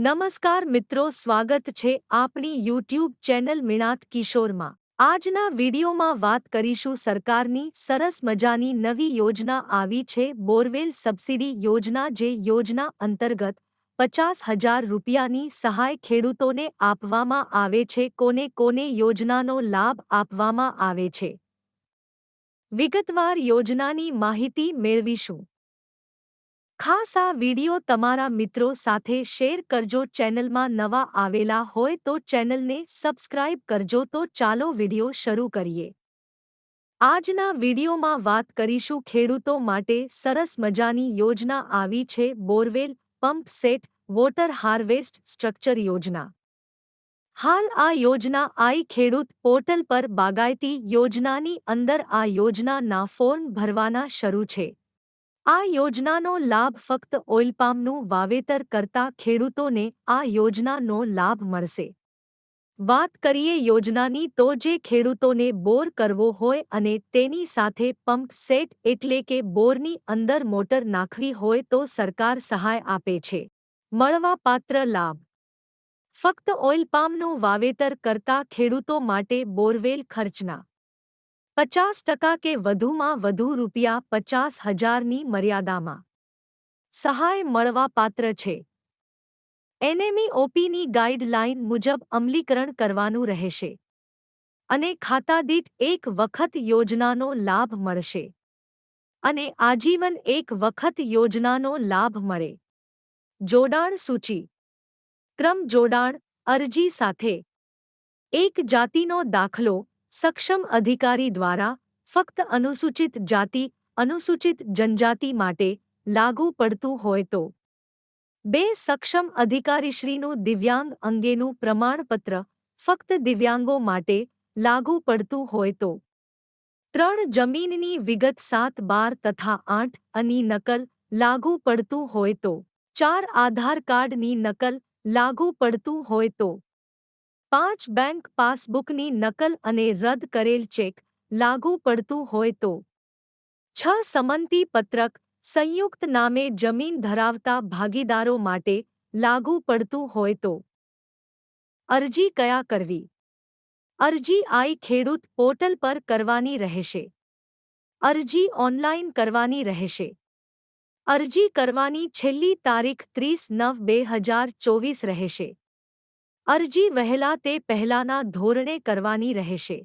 નમસ્કાર મિત્રો, સ્વાગત છે આપણી યુટ્યુબ ચેનલ મિણાત કિશોરમાં. આજના વિડીયોમાં વાત કરીશું સરકારની સરસ મજાની નવી યોજના આવી છે બોરવેલ સબસિડી યોજના, જે યોજના અંતર્ગત પચાસ હજાર રૂપિયાની સહાય ખેડૂતોને આપવામાં આવે છે, કોને કોને યોજનાનો લાભ આપવામાં આવે છે. વિગતવાર યોજનાની માહિતી મેળવીશું. ખાસ આ વિડિયો તમારા મિત્રો સાથે શેર કરજો. ચેનલમાં નવા આવેલા હોય તો ચેનલને સબસ્ક્રાઇબ કરજો તો ચાલો વિડિયો શરૂ કરીએ. આજના વિડિયોમાં વાત કરીશું ખેડૂતો માટે સરસ મજાની યોજના આવી છે. Borewell pump set water harvest structure યોજના. હાલ આ યોજના આઈ ખેડૂત પોર્ટલ પર બાગાયતી યોજનાની અંદર આ યોજનાના ફોર્મ ભરવાના શરૂ છે. આ યોજનાનો લાભ ફક્ત ઓઇલપામનું વાવેતર કરતા ખેડૂતોને આ યોજનાનો લાભ મળશે. વાત કરીએ યોજનાની તો જે ખેડૂતોને બોર કરવો હોય અને તેની સાથે પંપ સેટ એટલે કે બોરની અંદર મોટર નાખવી હોય તો સરકાર સહાય આપે છે. મળવાપાત્ર લાભ. ફક્ત ઓઇલપામનું વાવેતર કરતા ખેડૂતો માટે બોરવેલ ખર્ચના પચાસ ટકા કે વધુમાં વધુ રૂપિયા પચાસ હજારની મર્યાદામાં? સહાય મળવાપાત્ર છે. એનએમઈ ઓપીની ગાઈડલાઇન મુજબ અમલીકરણ કરવાનું રહેશે. અને ખાતાદીઠ એક વખત યોજનાનો લાભ મળશે. અને આજીવન એક વખત યોજનાનો લાભ મળે. જોડાણ સૂચિ. ક્રમ જોડાણ અરજી સાથે. એક જાતિનો દાખલો સક્ષમ અધિકારી દ્વારા ફક્ત અનુસૂચિત જાતિ, અનુસૂચિત જનજાતિ માટે લાગુ પડતું હોય તો. બે સક્ષમ અધિકારીશ્રીનું દિવ્યાંગ અંગેનું પ્રમાણપત્ર ફક્ત દિવ્યાંગો માટે લાગુ પડતું હોય તો. ત્રણ જમીનની વિગત સાત બાર તથા આઠ અની નકલ લાગુ પડતું હોય તો. ચાર આધાર કાર્ડની નકલ લાગુ પડતું હોય તો. પાંચ બેંક પાસબુકની નકલ અને રદ કરેલ ચેક લાગુ પડતું હોય તો. છ સંમતિ પત્રક સંયુક્ત નામે જમીન ધરાવતા ભાગીદારો માટે લાગુ પડતું હોય તો. અરજી કયા કરવી? અરજી આઈ ખેડૂત પોર્ટલ પર કરવાની રહેશે. અરજી ઓનલાઈન કરવાની રહેશે. અરજી કરવાની છેલ્લી તારીખ ત્રીસ નવ બે હજાર ચોવીસ રહેશે. અરજી વહેલા તે પહેલાના ધોરણે કરવાની રહેશે.